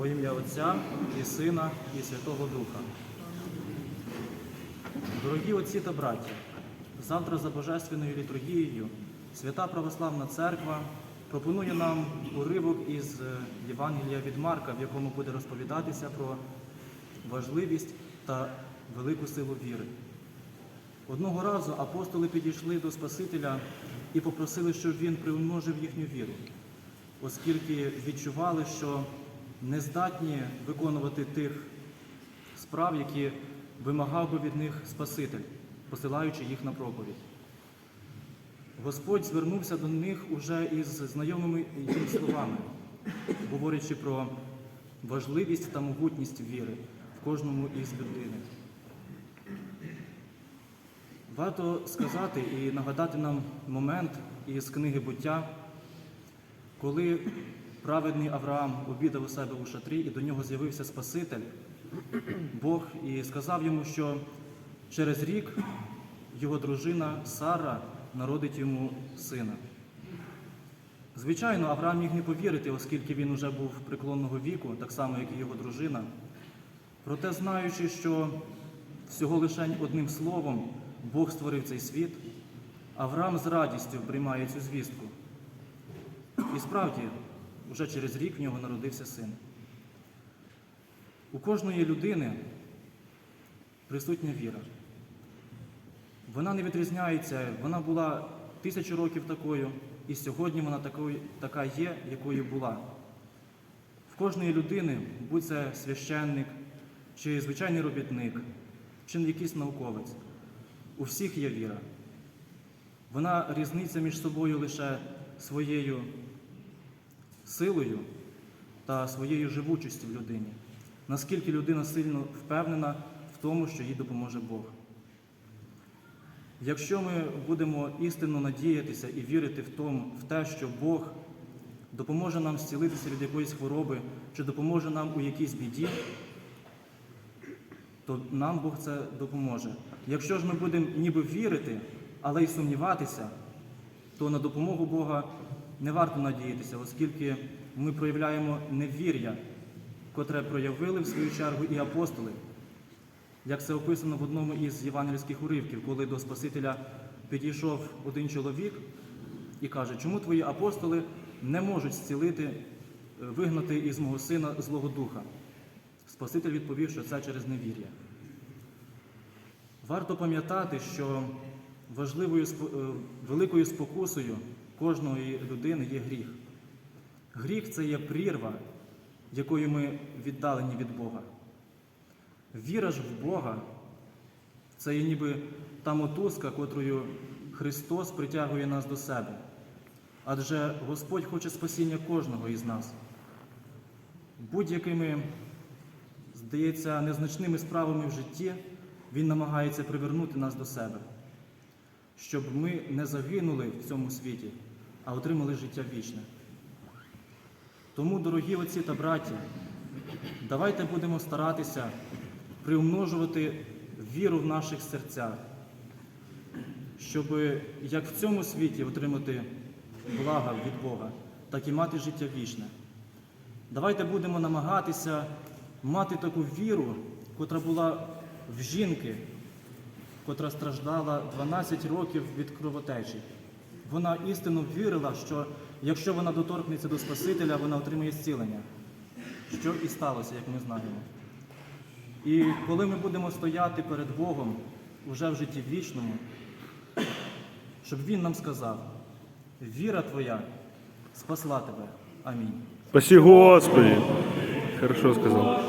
Во ім'я Отця і Сина, і Святого Духа. Дорогі отці та браті, завтра за Божественною літургією Свята Православна Церква пропонує нам уривок із е, Євангелія від Марка, в якому буде розповідатися про важливість та велику силу віри. Одного разу апостоли підійшли до Спасителя і попросили, щоб він примножив їхню віру, оскільки відчували, що не здатні виконувати тих справ, які вимагав би від них Спаситель, посилаючи їх на проповідь. Господь звернувся до них уже із знайомими їм словами, говорячи про важливість та могутність віри в кожному із людини. Варто сказати і нагадати нам момент із книги буття, коли праведний Авраам обідав у себе у шатрі, і до нього з'явився Спаситель, Бог, і сказав йому, що через рік його дружина Сара народить йому сина. Звичайно, Авраам міг не повірити, оскільки він уже був преклонного віку, так само, як і його дружина. Проте, знаючи, що всього лише одним словом Бог створив цей світ, Авраам з радістю приймає цю звістку. І справді, вже через рік в нього народився син. У кожної людини присутня віра. Вона не відрізняється, вона була тисячу років такою, і сьогодні вона такою, така є, якою була. В кожної людини, будь це священник, чи звичайний робітник, чи якийсь науковець, у всіх є віра. Вона різниця між собою лише своєю силою та своєю живучістю в людині. Наскільки людина сильно впевнена в тому, що їй допоможе Бог. Якщо ми будемо істинно надіятися і вірити в, тому, в те, що Бог допоможе нам зцілитися від якоїсь хвороби, чи допоможе нам у якійсь біді, то нам Бог це допоможе. Якщо ж ми будемо ніби вірити, але й сумніватися, то на допомогу Бога не варто надіятися, оскільки ми проявляємо невір'я, котре проявили в свою чергу і апостоли. Як це описано в одному із євангельських уривків, коли до Спасителя підійшов один чоловік і каже, чому твої апостоли не можуть зцілити, е, вигнати із мого сина Злого Духа? Спаситель відповів, що це через невір'я. Варто пам'ятати, що важливою е, великою спокусою кожної людини є гріх. Гріх це є прірва, якою ми віддалені від Бога. Віра ж в Бога це є ніби та мотузка, котрою Христос притягує нас до себе. Адже Господь хоче спасіння кожного із нас. Будь-якими, здається, незначними справами в житті Він намагається привернути нас до себе, щоб ми не загинули в цьому світі, а отримали життя вічне. Тому, дорогі отці та браті, давайте будемо старатися приумножувати віру в наших серцях, щоб як в цьому світі отримати блага від Бога, так і мати життя вічне. Давайте будемо намагатися мати таку віру, котра була в жінки, котра страждала 12 років від кровотечі. Вона істинно вірила, що якщо вона доторкнеться до Спасителя, вона отримає зцілення, що і сталося, як ми знаємо. І коли ми будемо стояти перед Богом уже в житті вічному, щоб Він нам сказав, віра твоя спасла тебе. Амінь. Спаси Господи. Хорошо сказал.